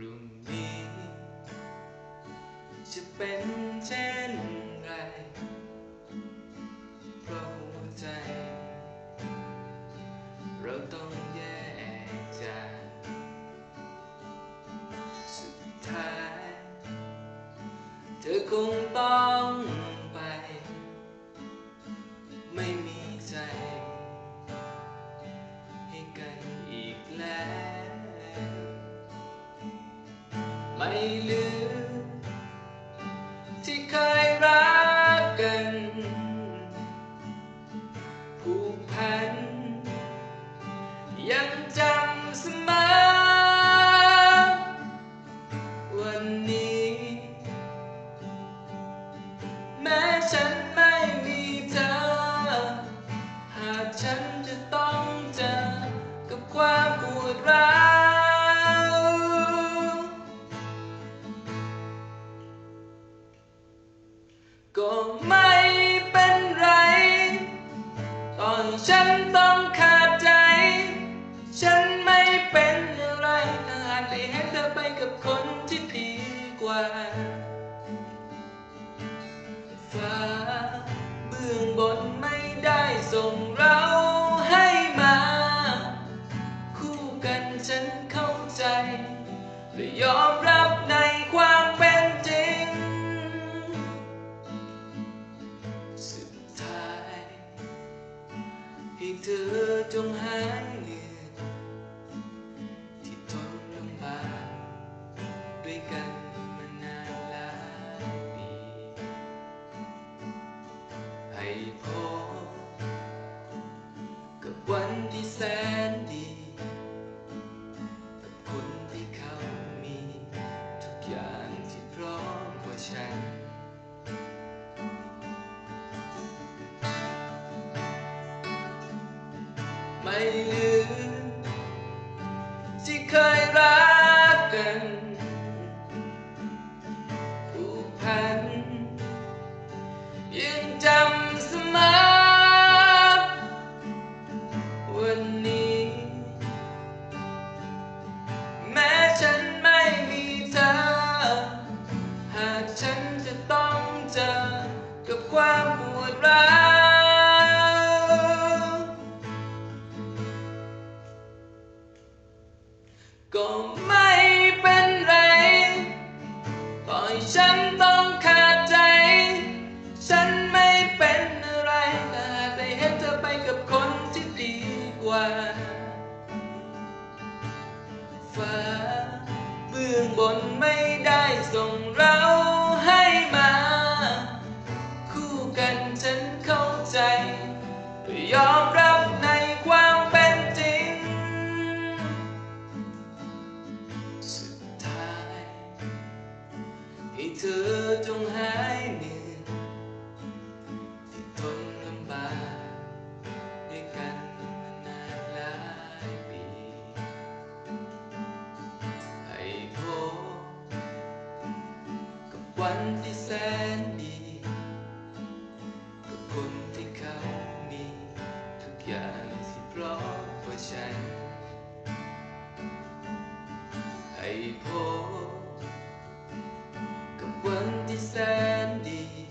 รุ่งนี้ จะเป็นเช่นไร เพราะหัวใจ เราต้องแยกจากสุดท้าย เธอคงต้อง ลืม ที่เคยรักกันผูกพันยังจำ ก็ไม่เป็นไรตอนฉันต้องขาดใจ ฉันไม่เป็นอะไรถ้าหากได้เห็นเธอไปกับคนที่ดีกว่าฟ้าเบื้องบนไม่ได้ส่งเราให้มา คู่กันฉันเข้าใจและยอมรับ เธอจงหายเหนื่อยที่ทนลำบากด้วยกันมานานหลายปีให้พอ ไม่ลืมที่เคยรัก ฉันต้องขาดใจ ฉันไม่เป็นอะไรแต่หากได้เห็นเธอไปกับคนที่ดีกว่า ฟ้าเบื้องบนไม่ได้ส่ง เธอจงหายเหนื่อยที่ทนลำบากด้วยกันมานานหลายปีให้พบกับวันที่แสนดีกับคนที่เขามีทุกอย่างที่พร้อมกว่าฉันให้พบ กับ